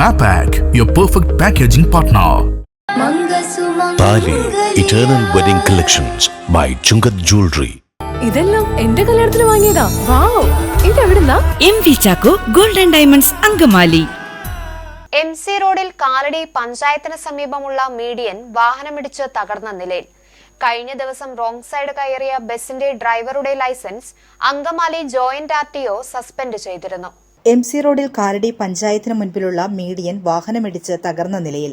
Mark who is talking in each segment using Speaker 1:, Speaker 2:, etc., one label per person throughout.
Speaker 1: Mapac, your perfect packaging partner.
Speaker 2: Thali eternal wedding collections by Chungath jewellery
Speaker 3: ഇതെല്ലാം എന്റെ കല്യാണത്തിന് വാങ്ങിയതാ. Wow. ഇതെവിടുന്നാ?
Speaker 4: M V Chacko golden diamonds Angamaly.
Speaker 5: M C റോഡിൽ കാലടി പഞ്ചായത്തിന് സമീപമുള്ള മീഡിയൻ വാഹനമിടിച്ച് തകർന്ന നിലയിൽ. കഴിഞ്ഞ ദിവസം റോങ് സൈഡ് കയറിയ ബസിന്റെ ഡ്രൈവറുടെ licence Angamaly joint R T O suspend ചെയ്തിരുന്നു.
Speaker 6: എം സി റോഡിൽ കാരടി പഞ്ചായത്തിന് മുൻപിലുള്ള മീഡിയൻ വാഹനമിടിച്ച് തകർന്ന നിലയിൽ.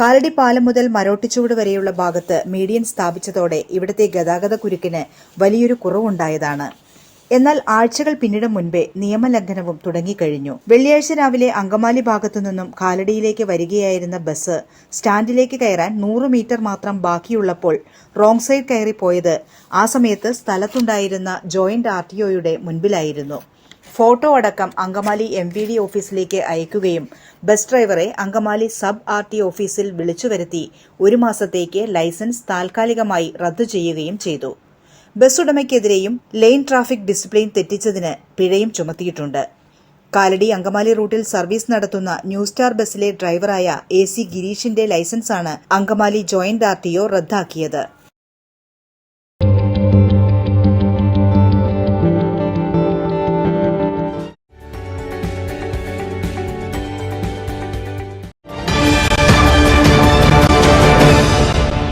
Speaker 6: കാലടി പാലം മുതൽ മരോട്ടിച്ചുവട് വരെയുള്ള ഭാഗത്ത് മീഡിയൻ സ്ഥാപിച്ചതോടെ ഇവിടുത്തെ ഗതാഗത കുരുക്കിന് വലിയൊരു കുറവുണ്ടായതാണ്. എന്നാൽ ആഴ്ചകൾ പിന്നിടും മുൻപേ നിയമലംഘനവും തുടങ്ങിക്കഴിഞ്ഞു. വെള്ളിയാഴ്ച രാവിലെ അങ്കമാലി ഭാഗത്തു നിന്നും കാലടിയിലേക്ക് വരികയായിരുന്ന ബസ് സ്റ്റാൻഡിലേക്ക് കയറാൻ നൂറ് മീറ്റർ മാത്രം ബാക്കിയുള്ളപ്പോൾ റോങ് സൈഡ് കയറി പോയത് ആ സമയത്ത് സ്ഥലത്തുണ്ടായിരുന്ന ജോയിന്റ് ആർ ടി ഒയുടെ മുൻപിലായിരുന്നു. ഫോട്ടോ അടക്കം അങ്കമാലി എം വി ഡി ഓഫീസിലേക്ക് അയക്കുകയും ബസ് ഡ്രൈവറെ അങ്കമാലി സബ് ആർ ടി ഓഫീസിൽ വിളിച്ചുവരുത്തി ഒരു മാസത്തേക്ക് ലൈസൻസ് താൽക്കാലികമായി റദ്ദു ചെയ്യുകയും ചെയ്തു. ബസ് ലെയിൻ ട്രാഫിക് ഡിസിപ്ലിൻ തെറ്റിച്ചതിന് പിഴയും ചുമത്തിയിട്ടുണ്ട്. കാലടി അങ്കമാലി റൂട്ടിൽ സർവീസ് നടത്തുന്ന ന്യൂ സ്റ്റാർ ബസ്സിലെ ഡ്രൈവറായ എ സി ഗിരീഷിന്റെ ലൈസൻസാണ് അങ്കമാലി ജോയിന്റ് ആർ റദ്ദാക്കിയത്.